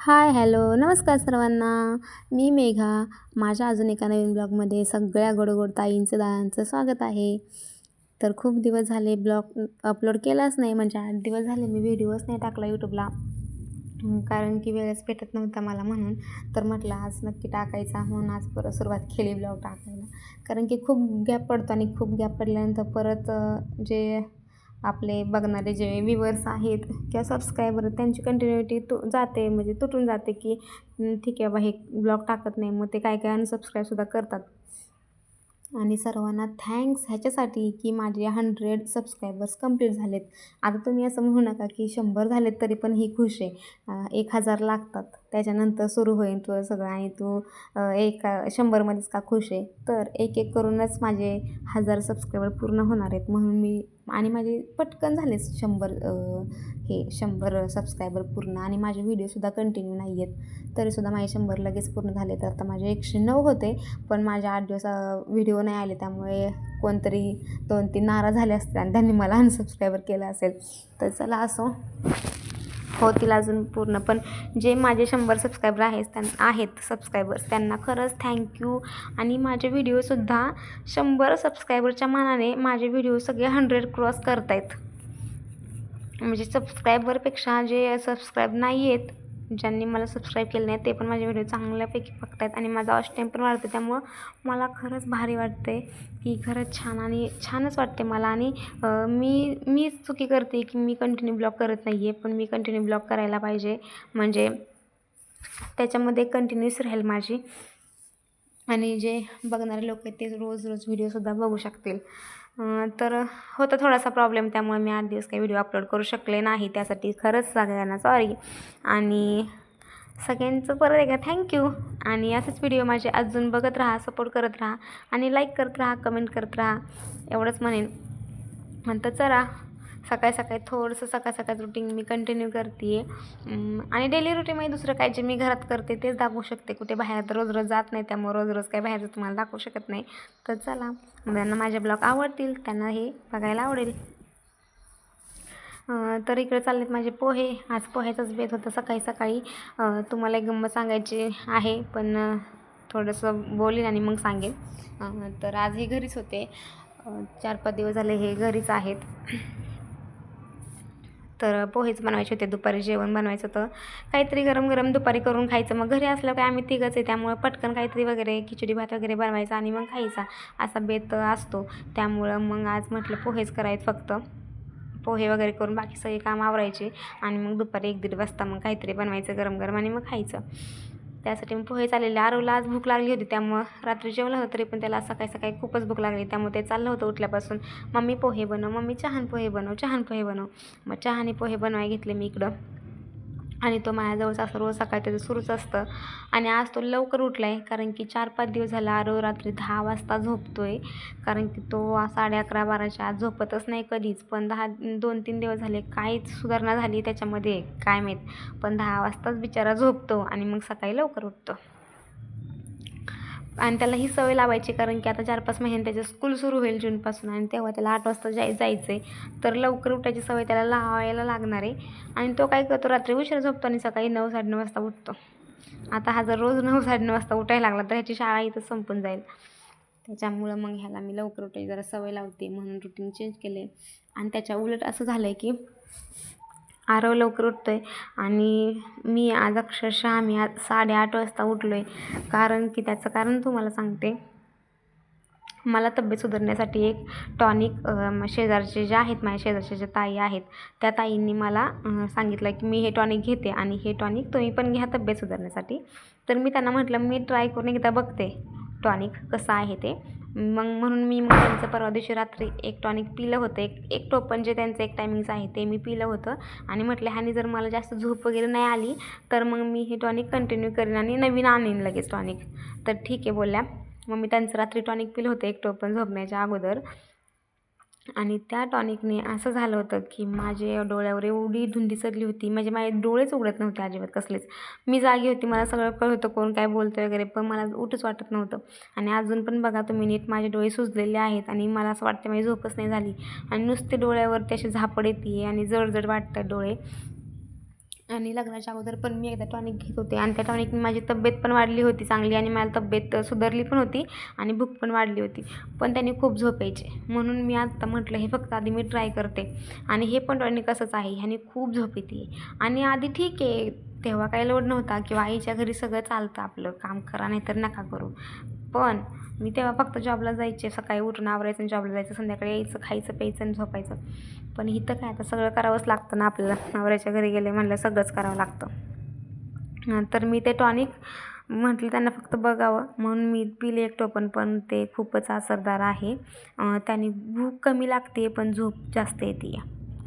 Hi hello. नमस्कार सर्वांना. मी मेघा. माझ्या अजून एका नवीन ब्लॉगमध्ये सगळ्या गोडगोड ताईंचं दादांचं स्वागत आहे. तर खूप दिवस झाले ब्लॉग अपलोड केलाच नाही. म्हणजे आठ दिवस झाले मी व्हिडिओच नाही टाकला यूट्यूबला कारण की वेळच भेटत नव्हता मला म्हणून. तर म्हटलं आज नक्की टाकायचा म्हणून आज परत सुरुवात केली ब्लॉग टाकायला. कारण की खूप गॅप पडतो आणि खूप गॅप पडल्यानंतर परत जे आपले बघणारे जे व्ह्युअर्स आहेत किंवा सबस्क्रायबर त्यांची कंटिन्युटी तु जाते म्हणजे तुटून जाते की ठीक आहे बा हे ब्लॉग टाकत नाही मग ते काय काय अनसबस्क्राईबसुद्धा करतात. आणि सर्वांना थँक्स ह्याच्यासाठी की माझे हंड्रेड सबस्क्रायबर्स कंप्लीट झालेत. आता तुम्ही असं म्हणू नका की शंभर झालेत तरी पण ही खुश आहे. एक हजार लागतात. त्याच्यानंतर सुरू होईल तुझं सगळं आणि तू एका एक शंभरमध्येच का खुश आहे? तर एक एक करूनच माझे हजार सबस्क्रायबर पूर्ण होणार आहेत. म्हणून मी आणि माझे पटकन झालेच शंभर हे शंभर सबस्क्रायबर पूर्ण आणि माझे व्हिडिओसुद्धा कंटिन्यू नाही आहेत. तरीसुद्धा माझे शंभर लगेच पूर्ण झाले तर आता माझे एकशे नऊ होते पण माझे आठ दिवस व्हिडिओ नाही आले. त्यामुळे कोणतरी दोन तीन नाराज झाले असते आणि त्यांनी मला अनसबस्क्रायबर केलं असेल. तर चला असो. होतील अजून पूर्ण. पण जे माझे शंभर सबस्क्रायबर आहेत त्यां आहेत सबस्क्रायबर्स त्यांना खरंच थँक्यू आणि माझे व्हिडिओसुद्धा शंभर सबस्क्रायबरच्या मानाने माझे व्हिडिओ सगळे हंड्रेड क्रॉस करत आहेत म्हणजे सबस्क्रायबरपेक्षा जे सबस्क्राईब नाही आहेत ज्यांनी मला सबस्क्राईब केलं नाही ते पण माझे व्हिडिओ चांगल्यापैकी बघतायत आणि माझा वॉच टाईम पण वाढतो त्यामुळं मला खरंच भारी वाटते की खरंच छान आणि छानच वाटते मला. आणि मी मीच चुकी करते की मी कंटिन्यू ब्लॉग करत नाही आहे पण मी कंटिन्यू ब्लॉग करायला पाहिजे. म्हणजे त्याच्यामध्ये कंटिन्यूस राहील माझी. आणि जे बघणारे लोक आहेत ते रोज रोज व्हिडिओसुद्धा बघू शकतील. तर होता थोडासा प्रॉब्लेम त्यामुळे मी आठ दिवस काही व्हिडिओ अपलोड करू शकले नाही. त्यासाठी खरंच सगळ्यांना सॉरी आणि सगळ्यांचं परत एकदा थँक्यू आणि असेच व्हिडिओ माझे अजून बघत राहा सपोर्ट करत राहा. आणि लाईक करत राहा कमेंट करत राहा. एवढंच म्हणेन. म्हणतं चला. सकाळी सकाळी थोडंसं सकाळ सकाळ रुटीन मी कंटिन्यू करते आणि डेली रुटीनमध्ये दुसरं काय जे मी घरात करते तेच दाखवू शकते. कुठे बाहेर रोज रोज जात नाही त्यामुळे रोज रोज काय बाहेरचं तुम्हाला दाखवू शकत नाही. तर चला मुलांना माझे ब्लॉग आवडतील त्यांना हे बघायला आवडेल. तर इकडे चाललेत माझे पोहे. आज पोह्याचाच बेत होता सकाळी सकाळी. तुम्हाला एक गंमत सांगायची आहे पण थोडंसं बोलीन आणि मग सांगेन. तर आज हे घरीच होते. चार पाच दिवस झाले हे घरीच आहेत. तर पोहेच बनवायचे होते दुपारी जेवण बनवायचं होतं. काहीतरी गरम गरम दुपारी करून खायचं. मग घरी असलं काय आम्ही तिघंच आहे त्यामुळं पटकन काहीतरी वगैरे खिचडी भात वगैरे बनवायचा आणि मग खायचा. असा बेत असतो. त्यामुळं मग आज म्हटलं पोहेच करायचं फक्त. पोहे वगैरे करून बाकी सगळे काम आवरायचे आणि मग दुपारी एक दीड वाजता मग काहीतरी बनवायचं गरम गरम आणि मग खायचं. त्यासाठी मी पोहे चाललेले. आरवला आज भूक लागली होती त्यामुळं रात्री जेवलं होतं तरी पण त्याला सकाळी सकाळी खूपच भूक लागली. त्यामुळे ते चाललं होतं उठल्यापासून. मम्मी पोहे बनव. मम्मी चहान पोहे बनव. चहान पोहे बनव. मग चहाने पोहे बनवाय घेतले मी इकडं. आणि तो माझ्याजवळचा असं रोज सकाळी त्याचं सुरूच असतं. आणि आज तो लवकर उठला आहे कारण की चार पाच दिवस झाला आरव रात्री दहा वाजता झोपतो आहे कारण की तो साडे अकरा बाराच्या आत झोपतच नाही कधीच. पण दहा दोन तीन दिवस झाले काहीच सुधारणा झाली त्याच्यामध्ये. काय माहीत? पण दहा वाजताच बिचारा झोपतो आणि मग सकाळी लवकर उठतो. आणि त्याला ही सवय लावायची कारण की आता चार पाच महिने त्याचं स्कूल सुरू होईल जूनपासून आणि तेव्हा त्याला आठ वाजता जाय जायचं आहे तर लवकर उठायची सवय त्याला लावायला लागणार आहे. आणि तो काय करतो रात्री उशीर झोपतो आणि सकाळी नऊ साडेनऊ वाजता उठतो. आता हा जर रोज नऊ साडेनऊ वाजता उठायला लागला तर ह्याची शाळा इथं संपून जाईल. त्याच्यामुळं मग ह्याला मी लवकर उठायची जरा सवय लावते म्हणून रुटीन चेंज केले आणि त्याच्या उलट असं झालं आहे की आरव लवकर उठतो आहे आणि मी आज अक्षरशः मी आज साडेआठ वाजता उठलो आहे कारण की त्याचं कारण तुम्हाला सांगते. मला तब्येत सुधारण्यासाठी एक टॉनिक शेजारचे जे आहेत माझ्या शेजारचे जे ताई आहेत त्या ताईंनी मला सांगितलं की मी हे टॉनिक घेते आणि हे टॉनिक तुम्ही पण घ्या तब्येत सुधारण्यासाठी. तर मी त्यांना म्हटलं मी ट्राय करून एकदा बघते टॉनिक कसं आहे ते. मग म्हणून मी मग त्यांचं परवा दिवशी रात्री एक टॉनिक पिलं होतं. एक एक टोपण जे त्यांचं एक टायमिंग्स आहे ते मी पिलं होतं. आणि म्हटलं ह्याने जर मला जास्त झोप वगैरे नाही आली तर मग मी हे टॉनिक कंटिन्यू करेन आणि नवीन आणीन लगेच टॉनिक तर ठीक आहे बोलल्या. मग मी त्यांचं रात्री टॉनिक पिलं होतं एक टोपन झोपण्याच्या अगोदर. आणि त्या टॉनिकने असं झालं होतं की माझे डोळ्यावर एवढी धुंदी चढली होती. म्हणजे माझे डोळेच उघडत नव्हते अजिबात कसलेच. मी जागी होती मला सगळं कळत होतं कोण काय बोलतं वगैरे पण मला उठच वाटत नव्हतं. आणि अजून पण बघा तुम्ही नीट माझे डोळे सुजलेले आहेत आणि मला असं वाटतं माझी झोपच नाही झाली. आणि नुसते डोळ्यावरती अशी झापड येते आणि जड जड वाटतात डोळे. आणि लग्नाच्या अगोदर पण मी एकदा टॉनिक घेत होते. आणि त्या टॉनिकने माझी तब्येत पण वाढली होती चांगली आणि मला तब्येत सुधारली पण होती आणि भूक पण वाढली होती. पण त्याने खूप झोपायचे. म्हणून मी आत्ता म्हटलं हे फक्त आधी मी ट्राय करते. आणि हे पण टॉनिक असंच आहे. ह्याने खूप झोप येते. आणि आधी ठीक आहे. तेव्हा काही लोड नव्हता किंवा आईच्या घरी सगळं चालतं आपलं. काम करा नाहीतर नका करू. पण मी तेव्हा फक्त जॉबला जायचे. सकाळी उठून आवरायचं आणि जॉबला जायचं. संध्याकाळी यायचं खायचं प्यायचं आणि झोपायचं. पण इथं काय आता सगळं करावंच लागतं ना आपल्याला. नवऱ्याच्या घरी गेले म्हणलं सगळंच करावं लागतं. तर मी ते टॉनिक म्हटलं त्यांना फक्त बघावं. म्हणून मी पिले एक टोपण पण ते खूपच असरदार आहे. त्याने भूक कमी लागते पण झोप जास्त येते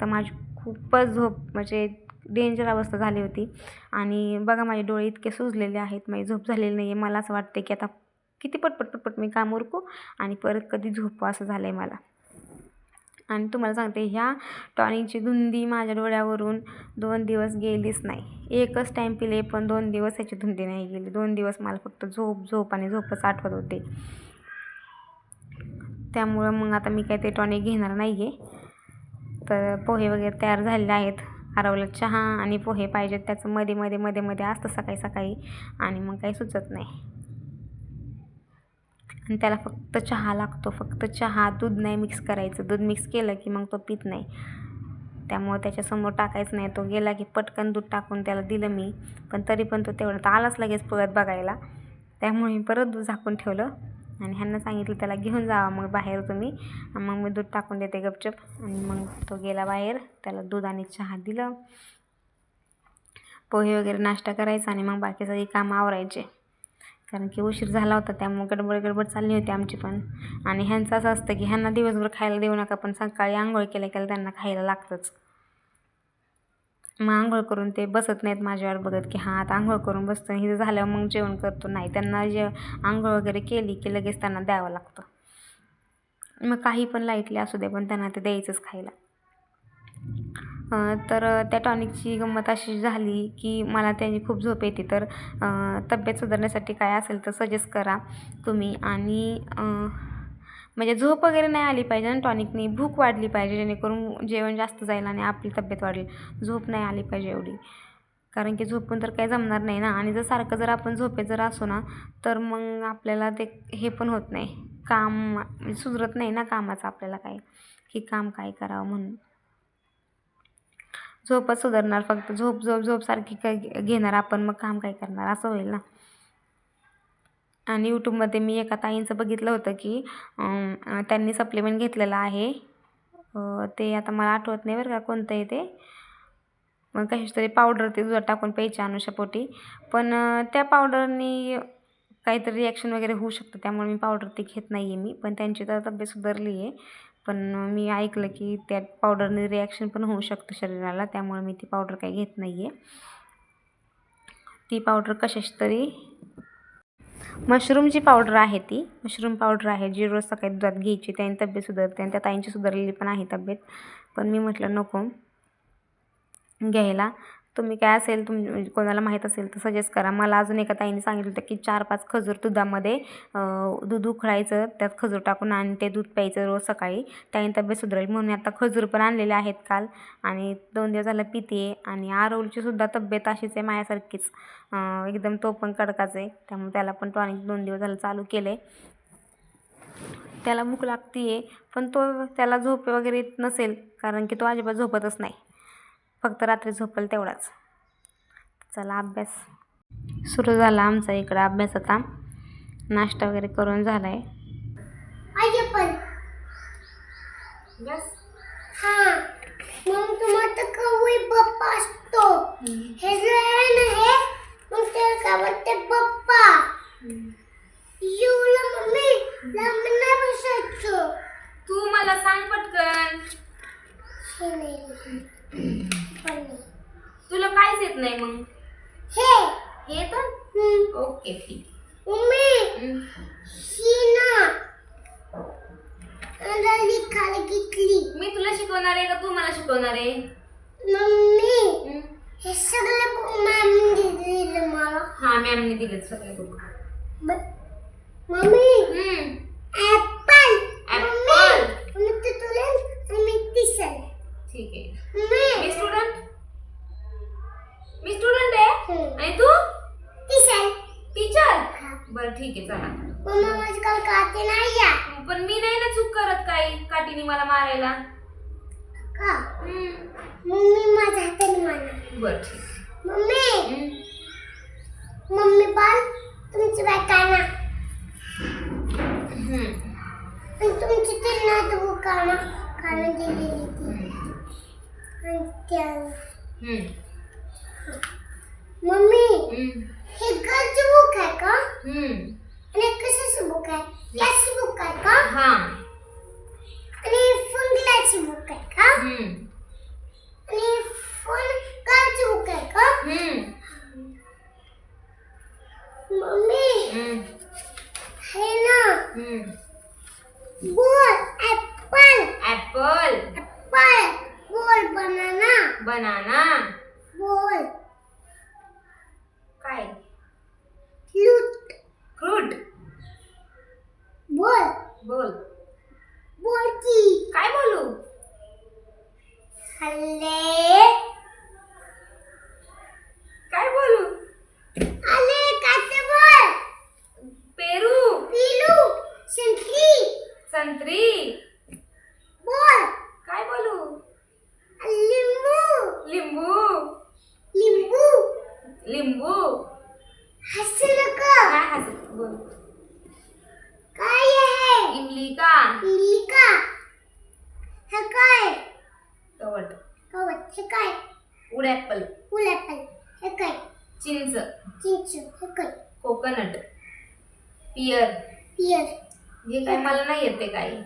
तर माझी खूपच झोप म्हणजे डेंजर अवस्था झाली होती. आणि बघा माझे डोळे इतके सुजलेले आहेत माझी झोप झालेली नाही आहे मला असं वाटते की आता किती पटपट पटपट मी काम उरकू आणि परत कधी झोपू असं झालं आहे मला. आणि तुम्हाला सांगते ह्या टॉनिकची धुंदी माझ्या डोळ्यावरून दोन दिवस गेलीच नाही. एकच टाईम पिले पण दोन दिवस ह्याची धुंदी नाही गेली. दोन दिवस मला फक्त झोप झोप आणि झोपच आठवत होते. त्यामुळं मग आता मी काय ते टॉनिक घेणार नाही आहे तर पोहे वगैरे तयार झालेले आहेत. हरवलं चहा आणि पोहे पाहिजेत. त्याचं मध्ये मध्ये मध्ये मध्ये असतं सकाळी सकाळी. आणि मग काही सुचत नाही. आणि त्याला फक्त चहा लागतो फक्त चहा दूध नाही मिक्स करायचं. दूध मिक्स केलं की मग तो पित नाही. त्यामुळं त्याच्यासमोर टाकायचं नाही. तो गेला की पटकन दूध टाकून त्याला दिलं मी. पण तरी पण तो तेवढं तर आलाच लगेच पळत बघायला. त्यामुळे मी परत दूध झाकून ठेवलं आणि ह्यांना सांगितलं त्याला घेऊन जावा मग बाहेर तुम्ही. आणि मग मी दूध टाकून देते गपचप. आणि मग तो गेला बाहेर त्याला दूध आणि चहा दिलं. पोहे वगैरे नाश्ता करायचा आणि मग बाकी सगळी कामं आवरायचे. कारण की उशीर झाला होता त्यामुळे गडबड गडबड चालली होती आमची पण. आणि ह्यांचं असं असतं की ह्यांना दिवसभर खायला देऊ नका पण सकाळी आंघोळ केल्या केल्या त्यांना खायला लागतंच. मग आंघोळ करून ते बसत नाहीत माझ्यावर बघत की हां आता आंघोळ करून बसतो हे झाल्यावर मग जेवण करतो. नाही त्यांना जे आंघोळ वगैरे केली की लगेच त्यांना द्यावं लागतं. मग काही पण लाईटली असू दे पण त्यांना ते द्यायचंच खायला. तर त्या टॉनिकची गंमत अशी झाली की मला त्यांनी खूप झोप येते. तर तब्येत सुधारण्यासाठी काय असेल तर सजेस्ट करा तुम्ही. आणि म्हणजे झोप वगैरे नाही आली पाहिजे आणि टॉनिकने भूक वाढली पाहिजे जेणेकरून जेवण जास्त जाईल आणि आपली तब्येत वाढेल. झोप नाही आली पाहिजे एवढी. कारण की झोपून तर काही जमणार नाही ना. आणि जर सारखं जर आपण झोपेत जर असो ना तर मग आपल्याला ते हे पण होत नाही. काम म्हणजे सुधरत नाही ना कामाचं आपल्याला काय की काम काय करावं म्हणून. झोपच सुधारणार फक्त झोप झोप झोप सारखी काय घेणार आपण मग काम काय करणार? असं होईल ना. आणि यूट्यूबमध्ये मी एका ताईंचं बघितलं होतं की त्यांनी सप्लिमेंट घेतलेलं आहे. ते आता मला आठवत नाही बरं का कोणतं आहे ते. मग कशाची तरी पावडर ते दुधात टाकून प्यायची अनुषापोटी पण त्या पावडरनी काहीतरी रिॲक्शन वगैरे होऊ शकतं. त्यामुळे मी पावडर ती घेत नाही आहे मी. पण त्यांची तर तब्येत सुधारली आहे पण मी ऐकलं की त्या पावडरने रिॲक्शन पण होऊ शकतं शरीराला त्यामुळे मी ती पावडर काही घेत नाही आहे ती पावडर कशाची तरी? मशरूमची पावडर आहे ती. मशरूम पावडर आहे. जी रोज सकाळी दुधात घ्यायची त्याने तब्येत सुधारते आणि त्या ताईंची सुधारलेली पण आहे तब्येत. पण मी म्हटलं नको घ्यायला. तुम्ही काय असेल तुम म्हणजे कोणाला माहीत असेल तर सजेस्ट करा. मला अजून एका ताईने सांगितलं होतं की चार पाच खजूर दुधामध्ये दूध उखळायचं त्यात खजूर टाकून आणि ते दूध प्यायचं रोज सकाळी. त्याने तब्येत सुधारेल म्हणून आता खजूर पण आणलेले आहेत काल आणि दोन दिवस झालं पिते आणि आरवलची सुद्धा तब्येत अशीच आहे माझ्यासारखीच. एकदम तो पण कडकाच आहे त्यामुळे त्याला पण टॉनिक दोन दिवस झालं चालू केलं आहे त्याला भूक लागते आहे पण तो त्याला झोप वगैरे येत नसेल कारण की तो अजिबात झोपतच नाही. फक्त रात्री झोपेल तेवढाच. चला अभ्यास. सुरू झाला आमचा इकडं अभ्यास आता. नाश्ता वगैरे करून झाला आहे हा मग तुम्हाला कवई बाप्पा असतो. हे हे मग त्याला काय म्हणते बाप्पा येऊला मम्मी लांब नाही बसायचं तू मला सांग पटकन हे नाही पण नाही. तुला काहीच येत नाही मग हे हे तर हम्म. ओके ठीक मम्मी ही ना मला लिखायला घेतली मी तुला शिकवणार आहे का तू मला शिकवणार आहे मम्मी हे सगळं मॅम दिलं मला हा मॅमने दिले सगळे बुक ब- मम्मी ऍपल ऍपल मम्मी तू तुला आणि मी तिसर ठीक आहे मम्मी मी स्टुडंट बरं ठीक आहे चला मम्मा माझी काल नाही या पण मी नाही ना चूक करत काही काठीने मला मारायला का हम्म. मम्मी माझ्या हाताने मारणार बरं ठीक मम्मी हम्म. मम्मी पण तुमची बाय काय ना हम्म. आणि तुमची ते नातू काना काना दिलेली ती आणि त्या हम्म. मम्मी हम्म. हे आहे അല്ലേ पियर हे काय मला नाही येते काही.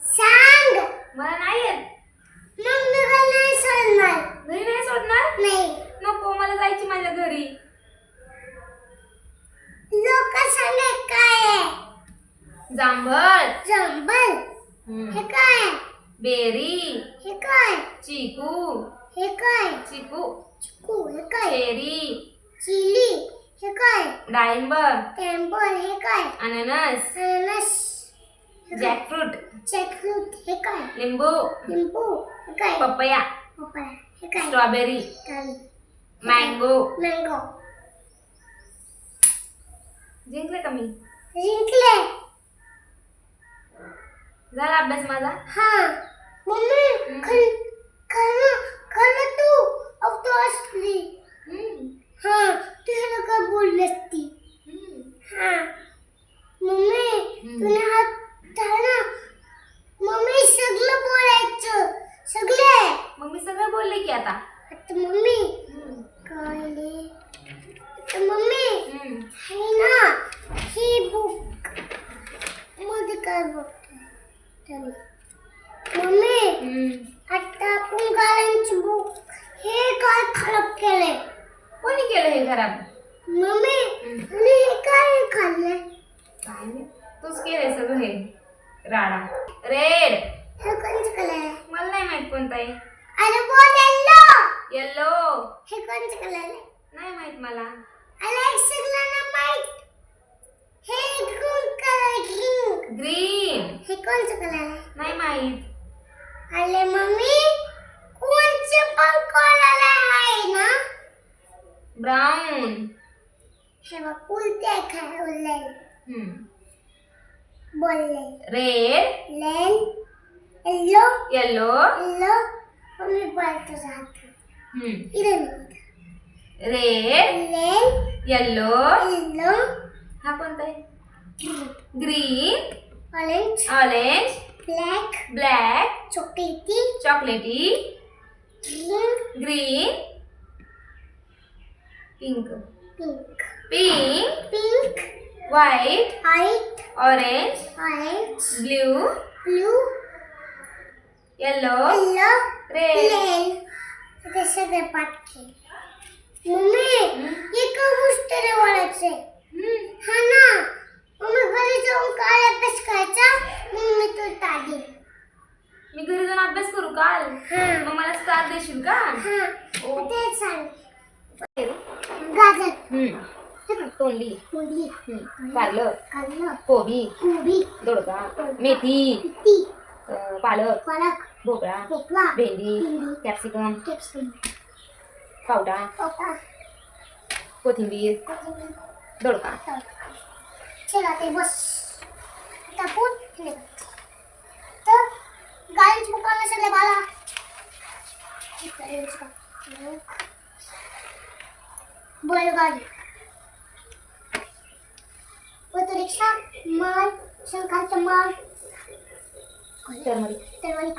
सांग. मला नाही येत. मग मी नाही सोडणार. घरी नाही सोडणार? नाही. नको मला जायची माझ्या घरी. लोक सांगे काय आहे? जांभळ. जंबल हम्म. हे काय? बेरी. हे काय? चिकू. हे काय? चिकू. चिकू हे काय? Cherry chilli. हे काय? डाळिंब टेम्पल हे काय? अननस अननस जॅकफ्रूट जॅकफ्रूट हे काय? लिंबू लिंबू हे काय? पपया पपया हे काय? स्ट्रॉबेरी मँगो मँगो जिंकले का मी? जिंकले झाला अभ्यास माझा? हा. मम्मी खल खल खल तू. अब तो असली. हा तू ह्याला काय बोलली असती. हा. मम्मी. तुने हात धरला मम्मी सगळं बोलायचं. सगळे. मग मी सगळं बोलले की आता? आता मम्मी. कळले. आता मम्मी हम्म. है ना ही बुकमध्ये काय बघते मम्मी. आता आपण गाड्यांची बुक हे काय खराब केलंय. कोणी केलं हे खराब मम्मी हे काय खाल्लंय? काय. तूच केलंय सगळं हे. राडा. रेड. हे कोणचं कलर आहे? मला नाही माहीत कोणता आहे अरे बोल येल्लो येल्लो हे कोणचं कलर आहे? नाही माहीत मला. अरे एक सगळ्यांना माहीत. हे कलर ग्रीन ग्रीन हे कोणचं कलर आहे? नाही माहीत. अरे मम्मी कोणचं पण कलर आहे ना? ब्राऊन हे बघ उलटे काय उरले बोलले red lane yellow yellow yellow mummy बोलतो जातो इधर रेड लेन येल्लो येल्लो हा कोणता आहे? Green orange orange black black चॉकलेटी चॉकलेटी green green pink pink pink pink white white orange orange blue blue yellow yellow red ते सगळे पाठ मम्मी हे का पुस्तरे वळायचे हा ना? मम्मी घरी जाऊन काय अभ्यास करायचा? मी तो तागेल मी घरी जाऊन अभ्यास करू काल? हा. मग मला स्टार देशील का? हा. ओ. तेच सांग गाजर तोंडली मुली कारलं कांदा कोबी कोबी दोडका मेथी ती अं, पालक पालक भोपळा भोपळा भेंडी भेंडी, कॅप्सिकम कॅप्सिकम पावटा पोटा कोथिंबीर कोथिंबीर दोडका चला ते बस टाकून ठेवलं. तर गाडीची दुकान असेल मला बैलगाडी. ऑटो रिक्षा माल शंखाचा माल. टर्मरिक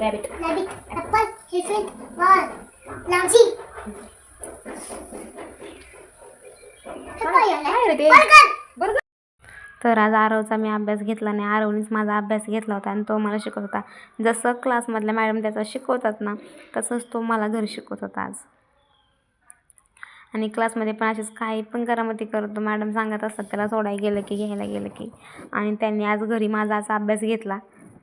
रॅबिट रॅबिट ॲपल हिफिट वाल तर आज आरवचा मी अभ्यास घेतला नाही. आरवनीच माझा अभ्यास घेतला होता आणि तो मला शिकवत होता. जसं क्लासमधल्या मॅडम त्याचा शिकवतात ना तसंच तो मला घरी शिकवत होता आज. आणि क्लासमध्ये पण असेच काही पण करामती करतो. मॅडम सांगत असतात त्याला सोडायला गेलं की घ्यायला गेलं की. आणि त्यांनी आज घरी माझा असा अभ्यास घेतला.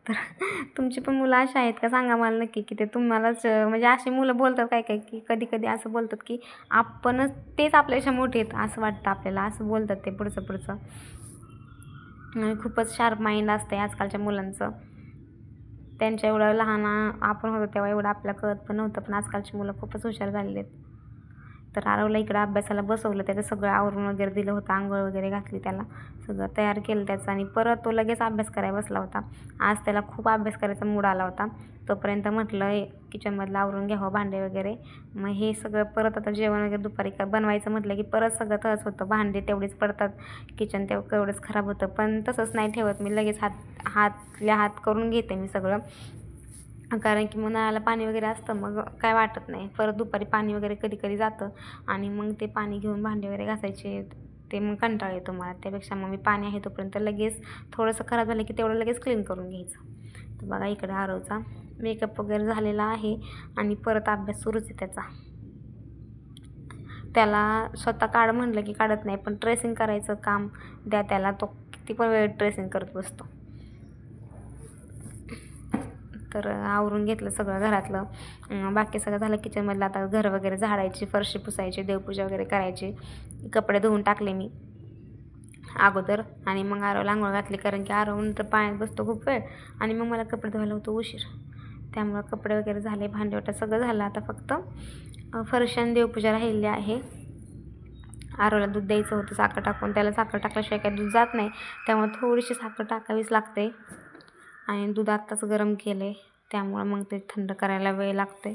तर तुमची पण मुलं अशी आहेत का? सांगा मला नक्की की ते तुम्हालाच म्हणजे अशी मुलं बोलतात काय काय की कधी कधी असं बोलतात की आपणच तेच आपल्यापेक्षा मोठे आहेत असं वाटतं आपल्याला असं बोलतात ते पुढचं पुढचं. आणि खूपच शार्प माइंड असते आजकालच्या मुलांचं. त्यांच्या एवढं लहान आपण होतो तेव्हा एवढं आपल्याला कळत पण नव्हतं पण आजकालची मुलं खूपच हुशार झालेली आहेत. तर आरवला इकडं अभ्यासाला बसवलं त्याचं सगळं आवरून वगैरे दिलं होतं आंघोळ वगैरे घातली त्याला. सगळं तयार केलं त्याचं आणि परत तो लगेच अभ्यास करायला बसला होता. आज त्याला खूप अभ्यास करायचा मूड आला होता. तोपर्यंत म्हटलं किचनमधलं आवरून घ्यावं हो, भांडे वगैरे. मग हे सगळं परत आता जेवण वगैरे दुपारी का बनवायचं म्हटलं की परत सगळं तसंच होतं. भांडे तेवढेच पडतात. किचन तेव तेवढंच खराब होतं. पण तसंच नाही ठेवत. मी लगेच हात हातल्या हात करून घेते मी सगळं. कारण की मग नळाला पाणी वगैरे असतं मग काय वाटत नाही. परत दुपारी पाणी वगैरे कधी कधी जातं आणि मग ते पाणी घेऊन भांडे वगैरे घासायचे ते मग कंटाळ येतो मला. त्यापेक्षा मग मी पाणी आहे तोपर्यंत लगेच थोडंसं खराब झालं की तेवढं लगेच क्लीन करून घ्यायचं. तर बघा इकडे आरवचा मेकअप वगैरे झालेला आहे आणि परत अभ्यास सुरूच आहे त्याचा. त्याला स्वतः काढ म्हणलं की काढत नाही पण ट्रेसिंग करायचं काम द्या त्याला तो किती पण वेळ ट्रेसिंग करत बसतो. तर आवरून घेतलं सगळं घरातलं. बाकी सगळं झालं किचनमधलं आता घर वगैरे झाडायची फरशी पुसायची देवपूजा वगैरे करायची. कपडे धुवून टाकले मी. अगोदर. आणि मग आरवला आंघोळ घातली कारण की आरव नंतर पाण्यात बसतो खूप वेळ. आणि मग मला कपडे धुवायला होतो उशीर. त्यामुळं कपडे वगैरे झाले भांडेवटा सगळं झालं आता फक्त. अं, फरशी आणि देवपूजा राहिली आहे. आरोला दूध द्यायचं होतं साखर टाकून. त्याला साखर टाकल्याशिवाय काही दूध जात नाही. त्यामुळे थोडीशी साखर टाकावीच लागते. आणि दूध आत्ताच गरम केलं आहे त्यामुळं मग ते थंड करायला वेळ लागते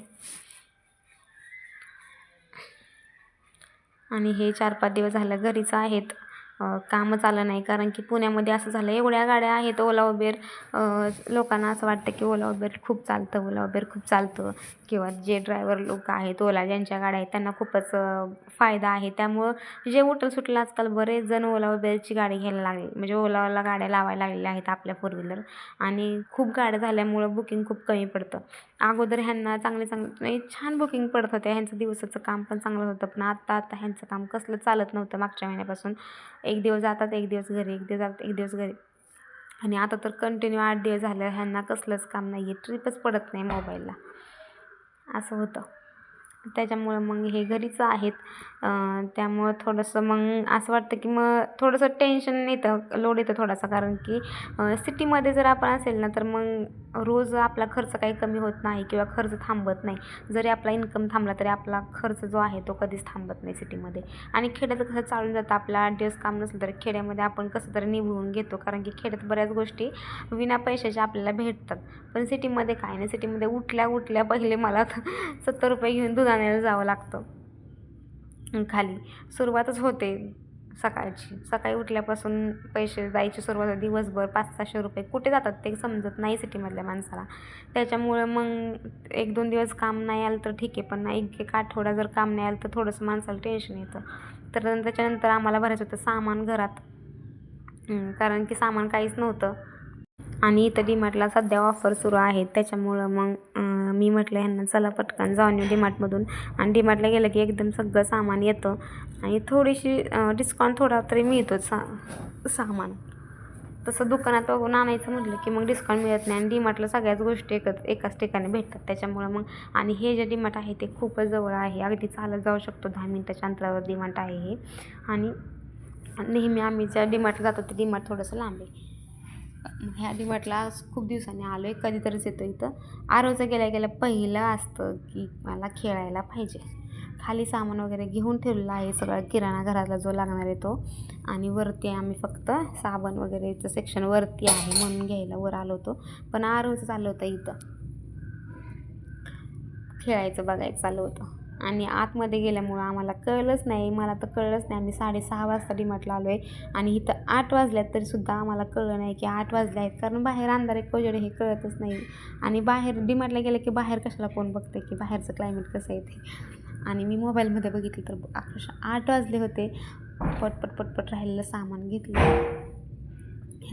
आणि हे चार पाच दिवस झालं घरीच आहेत. कामच आलं नाही. कारण की पुण्यामध्ये असं झालं एवढ्या गाड्या आहेत ओला उबेर. लोकांना असं वाटतं की ओला उबेर खूप चालतं ओला उबेर खूप चालतं. किंवा जे ड्रायव्हर लोक आहेत ओला ज्यांच्या गाड्या आहेत त्यांना खूपच फायदा आहे. त्यामुळं जे उठल सुटलं आजकाल बरेच जण ओला उबेरची गाडी घ्यायला लागले. म्हणजे ओलाला गाड्या लावायला लागलेल्या आहेत आपल्या फोर व्हीलर आणि खूप गाड्या झाल्यामुळं बुकिंग खूप कमी पडतं. अगोदर ह्यांना चांगले चांगले नाही छान बुकिंग पडत होते ह्यांचं दिवसाचं काम पण चांगलं होतं. पण आत्ता आता ह्यांचं काम कसलं चालत नव्हतं मागच्या महिन्यापासून. एक दिवस जातात एक दिवस घरी एक दिवस जातात एक दिवस घरी. आणि आता तर कंटिन्यू आठ दिवस झालं. ह्यांना कसलंच काम नाही आहे ट्रिपच पडत नाही मोबाईलला असं होतं. त्याच्यामुळं मग हे घरीच आहेत. त्यामुळं थोडंसं मग असं वाटतं की मग थोडंसं टेन्शन येतं लोड येतं थोडासा. कारण की सिटीमध्ये जर आपण असेल ना तर मग रोज आपला खर्च काही कमी होत नाही किंवा खर्च थांबत नाही. जरी आपला इन्कम थांबला तरी आपला खर्च जो आहे तो कधीच थांबत नाही सिटीमध्ये. आणि खेड्यात कसं चालून जातं आपला आठ दिवस काम नसलं तरी खेड्यामध्ये आपण कसं तरी निभवून घेतो. कारण की खेड्यात बऱ्याच गोष्टी विना पैशाच्या आपल्याला भेटतात. पण सिटीमध्ये काय नाही सिटीमध्ये उठल्या उठल्या पहिले मला सत्तर रुपये घेऊन दूध आणायला जावं लागतं. खाली सुरुवातच होते. सकाळची. सकाळी उठल्यापासून पैसे जायची सुरुवात दिवसभर पाच सहाशे रुपये कुठे जातात ते समजत नाही सिटीमधल्या माणसाला. त्याच्यामुळं मग एक दोन दिवस काम नाही आलं तर ठीक आहे. पण एक एक आठवडा जर काम नाही आलं तर थोडंसं माणसाला टेन्शन येतं. तर त्याच्यानंतर आम्हाला भरायचं होतं सामान घरात. कारण की सामान काहीच नव्हतं. आणि इथं डीमार्टला सध्या ऑफर सुरू आहेत. त्याच्यामुळं मग मी म्हटलं ह्यांना चला पटकन जाऊन येऊ डीमार्टमधून. आणि डीमार्टला गेलं की एकदम सगळं सामान येतं. आणि थोडीशी डिस्काउंट थोडा तरी मिळतो सा सामान. तसं दुकानात बघून आणायचं म्हटलं की मग डिस्काउंट मिळत नाही. आणि डीमार्टला सगळ्याच गोष्टी एकच एकाच ठिकाणी भेटतात. त्याच्यामुळं मग आणि हे जे डीमार्ट आहे ते खूपच जवळ आहे. अगदी चालत जाऊ शकतो. दहा मिनटाच्या अंतरावर डीमार्ट आहे हे. आणि नेहमी आम्ही ज्या डीमार्टला जातो ते डीमार्ट थोडंसं लांब आहे. ह्या डीमार्टला खूप दिवसांनी आलो आहे कधीतरीच येतो इथं. आरोचं गेल्या गेल्या पहिलं असतं की मला खेळायला पाहिजे. खाली सामान वगैरे घेऊन ठेवलेला आहे सगळा. किराणा घराला जो लागणार आहे तो. आणि वरती आम्ही फक्त साबण वगैरेचं सेक्शन वरती आहे म्हणून घ्यायला वर आलो होतो. पण आरोचं चाललं होतं इथं. खेळायचं बघायचं चालू होतं. आणि आतमध्ये गेल्यामुळं आम्हाला कळलंच नाही. मला तर कळलंच नाही. आम्ही साडेसहा वाजता डिमार्टला आलो आहे. आणि इथं आठ वाजल्यात तरीसुद्धा आम्हाला कळलं नाही की आठ वाजले आहेत. कारण बाहेर अंधारे आहे कोजडे हे कळतच नाही. आणि बाहेर डिमार्टला गेलं की बाहेर कशाला कोण बघते की बाहेरचं क्लायमेट कसं आहे ते. आणि मी मोबाईलमध्ये बघितलं तर अक्षरशः आठ वाजले होते. पटपट पटपट राहिलेलं सामान घेतलं.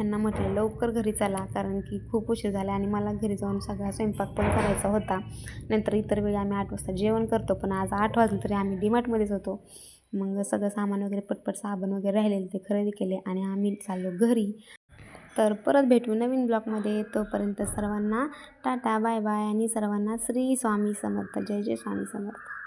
ह्यांना म्हटलं लवकर घरी चला. कारण की खूप उशीर झाला आणि मला घरी जाऊन सगळा स्वयंपाक पण करायचा होता. नंतर इतर वेळी आम्ही आठ वाजता जेवण करतो पण आज आठ वाजलं तरी आम्ही डीमार्टमध्येच होतो. मग सगळं सामान वगैरे पटपट साबण वगैरे राहिलेले ते खरेदी केले आणि आम्ही चाललो घरी. तर परत भेटू नवीन ब्लॉगमध्ये. तोपर्यंत सर्वांना टाटा बाय बाय आणि सर्वांना श्री स्वामी समर्थ. जय जय स्वामी समर्थ.